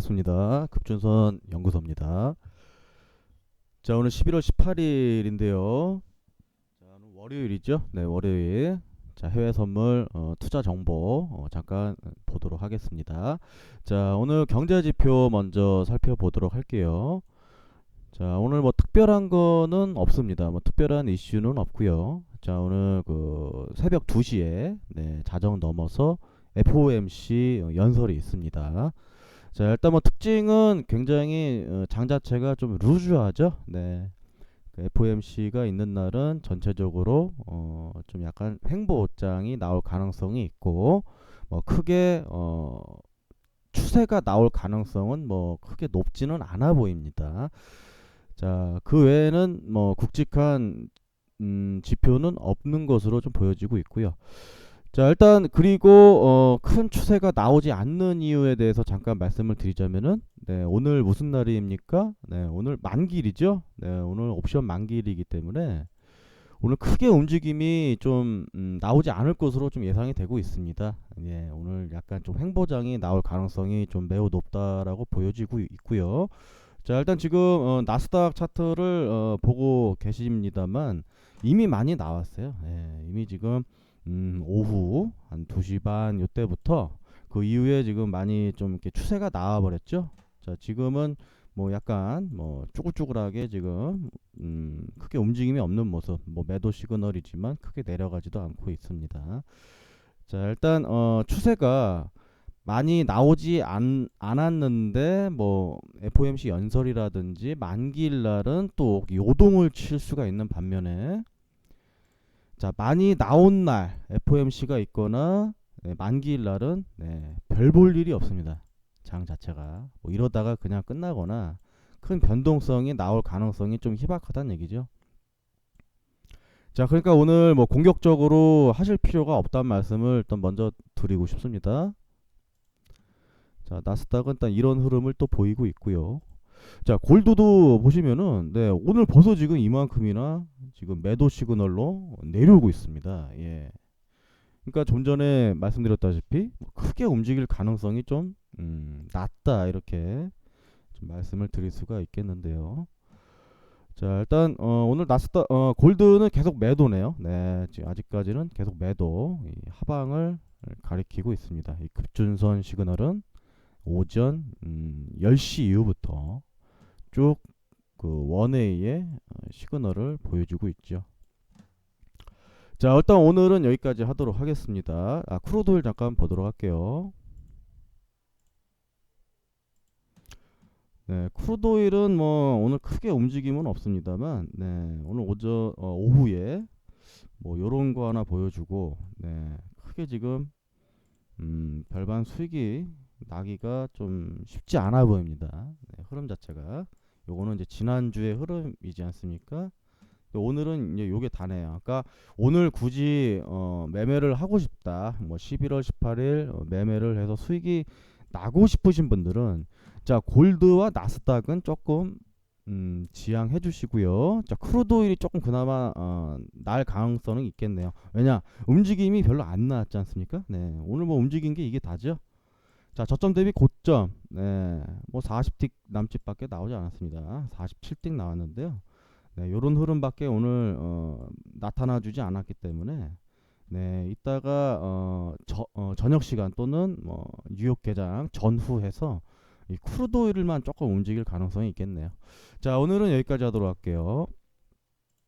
반갑습니다. 급준선 연구소입니다. 자, 오늘 11월 18일인데요. 자, 오늘 월요일이죠? 네, 월요일. 자, 해외 선물 어, 투자 정보 어, 잠깐 보도록 하겠습니다. 자, 오늘 경제 지표 먼저 살펴보도록 할게요. 자, 오늘 뭐 특별한 거는 없습니다. 뭐 특별한 이슈는 없고요. 자, 오늘 그 새벽 2시에 네, 자정 넘어서 FOMC 연설이 있습니다. 자, 일단 뭐 특징은 굉장히 어, 장 자체가 좀 루즈하죠. 네. 그 FOMC가 있는 날은 전체적으로 어, 좀 약간 횡보장이 나올 가능성이 있고 뭐 크게 어, 추세가 나올 가능성은 뭐 크게 높지는 않아 보입니다. 자, 그 외에는 뭐 굵직한 음, 지표는 없는 것으로 좀 보여지고 있고요. 자, 일단 그리고 어, 큰 추세가 나오지 않는 이유에 대해서 잠깐 말씀을 드리자면은 네, 오늘 무슨 날입니까? 네, 오늘 만기일이죠. 네, 오늘 옵션 만기일이기 때문에 오늘 크게 움직임이 좀 음, 나오지 않을 것으로 좀 예상이 되고 있습니다. 예, 오늘 약간 좀 횡보장이 나올 가능성이 좀 매우 높다라고 보여지고 있고요. 자, 일단 지금 어, 나스닥 차트를 어, 보고 계십니다만 이미 많이 나왔어요. 예, 이미 지금 음, 오후 한 2시 반 요때부터 그 이후에 지금 많이 좀 이렇게 추세가 나와 버렸죠. 자, 지금은 뭐 약간 뭐 쭈글쭈글하게 지금 음, 크게 움직임이 없는 모습. 뭐 매도 시그널이지만 크게 내려가지도 않고 있습니다. 자, 일단 어, 추세가 많이 나오지 않, 않았는데 뭐 FOMC 연설이라든지 만기일 날은 또 요동을 칠 수가 있는 반면에 자 많이 나온 날 FOMC가 있거나 네, 만기일 날은 네, 별 볼 일이 없습니다. 장 자체가 뭐 이러다가 그냥 끝나거나 큰 변동성이 나올 가능성이 좀 희박하다는 얘기죠. 자 그러니까 오늘 뭐 공격적으로 하실 필요가 없다는 말씀을 일단 먼저 드리고 싶습니다. 자 나스닥은 일단 이런 흐름을 또 보이고 있고요. 자 골드도 보시면은 네 오늘 벌써 지금 이만큼이나 지금 매도 시그널로 내려오고 있습니다. 예. 그러니까 좀 전에 말씀드렸다시피 뭐 크게 움직일 가능성이 좀 음, 낮다 이렇게 좀 말씀을 드릴 수가 있겠는데요. 자 일단 어, 오늘 나스닥 어, 골드는 계속 매도네요. 네 아직까지는 계속 매도 이 하방을 가리키고 있습니다. 이 급준선 시그널은 오전 음, 10시 이후부터 쭉 그 원웨이의 어, 시그널을 보여주고 있죠. 자 일단 오늘은 여기까지 하도록 하겠습니다. 아 크루도일 잠깐 보도록 할게요. 네, 크루도일은 뭐 오늘 크게 움직임은 없습니다만, 네, 오늘 오전 어, 오후에 뭐 요런 거 하나 보여주고, 네, 크게 지금 음, 별반 수익이 나기가 좀 쉽지 않아 보입니다. 네, 흐름 자체가 요거는 이제 지난주의 흐름이지 않습니까? 오늘은 이제 요게 다네요. 그러니까 오늘 굳이 어, 매매를 하고 싶다. 뭐 11월 18일 어, 매매를 해서 수익이 나고 싶으신 분들은 자 골드와 나스닥은 조금 음, 지양해 주시고요. 자 크루드 오일이 조금 그나마 어, 날 가능성은 있겠네요. 왜냐 움직임이 별로 안 나왔지 않습니까? 네 오늘 뭐 움직인 게 이게 다죠. 자 저점 대비 고점 네 뭐 40틱 남짓밖에 나오지 않았습니다. 47틱 나왔는데요. 네, 요런 흐름밖에 오늘 어, 나타나 주지 않았기 때문에 네, 이따가 어, 저, 어, 저녁 시간 또는 뭐 뉴욕 개장 전후해서 이 크루드 오일만 조금 움직일 가능성이 있겠네요. 자, 오늘은 여기까지 하도록 할게요.